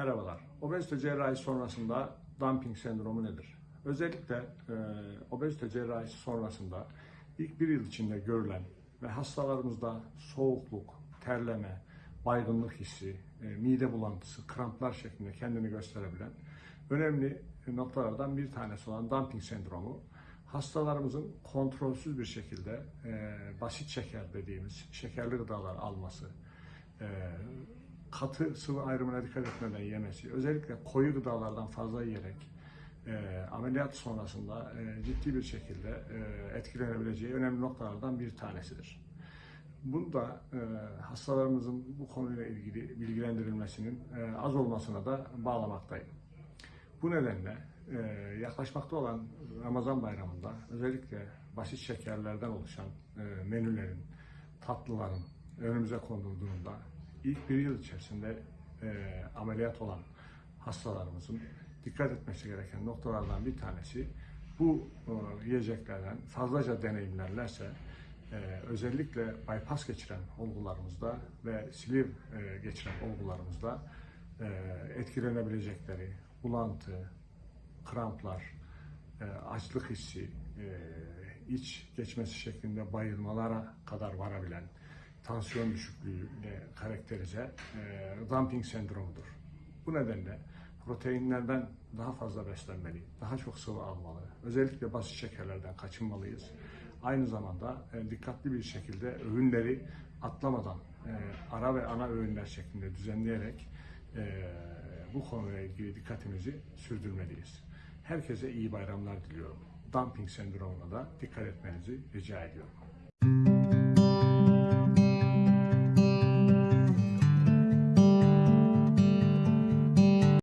Merhabalar. Obezite cerrahisi sonrasında dumping sendromu nedir? Özellikle e, obezite cerrahisi sonrasında ilk bir yıl içinde görülen ve hastalarımızda soğukluk, terleme, baygınlık hissi, e, mide bulantısı, kramplar şeklinde kendini gösterebilen önemli noktalardan bir tanesi olan dumping sendromu hastalarımızın kontrolsüz bir şekilde e, basit şeker dediğimiz şekerli gıdalar alması, e, katı sıvı ayrımına dikkat etmeden yemesi, özellikle koyu gıdalardan fazla yiyerek e, ameliyat sonrasında e, ciddi bir şekilde e, etkilenebileceği önemli noktalardan bir tanesidir. Bunu da e, hastalarımızın bu konuyla ilgili bilgilendirilmesinin e, az olmasına da bağlamaktayım. Bu nedenle e, yaklaşmakta olan Ramazan bayramında özellikle basit şekerlerden oluşan e, menülerin, tatlıların önümüze konulduğunda ilk bir yıl içerisinde e, ameliyat olan hastalarımızın dikkat etmesi gereken noktalardan bir tanesi bu e, yiyeceklerden fazlaca deneyimlerlerse e, özellikle bypass geçiren olgularımızda ve siliv e, geçiren olgularımızda e, etkilenebilecekleri bulantı, kramplar, e, açlık hissi, e, iç geçmesi şeklinde bayılmalara kadar varabilen tansiyon düşüklüğüne karakterize e, dumping sendromudur. Bu nedenle proteinlerden daha fazla beslenmeli, daha çok sıvı almalı, özellikle basit şekerlerden kaçınmalıyız. Aynı zamanda e, dikkatli bir şekilde öğünleri atlamadan e, ara ve ana öğünler şeklinde düzenleyerek e, bu konuyla ilgili dikkatimizi sürdürmeliyiz. Herkese iyi bayramlar diliyorum. Dumping sendromuna da dikkat etmenizi rica ediyorum.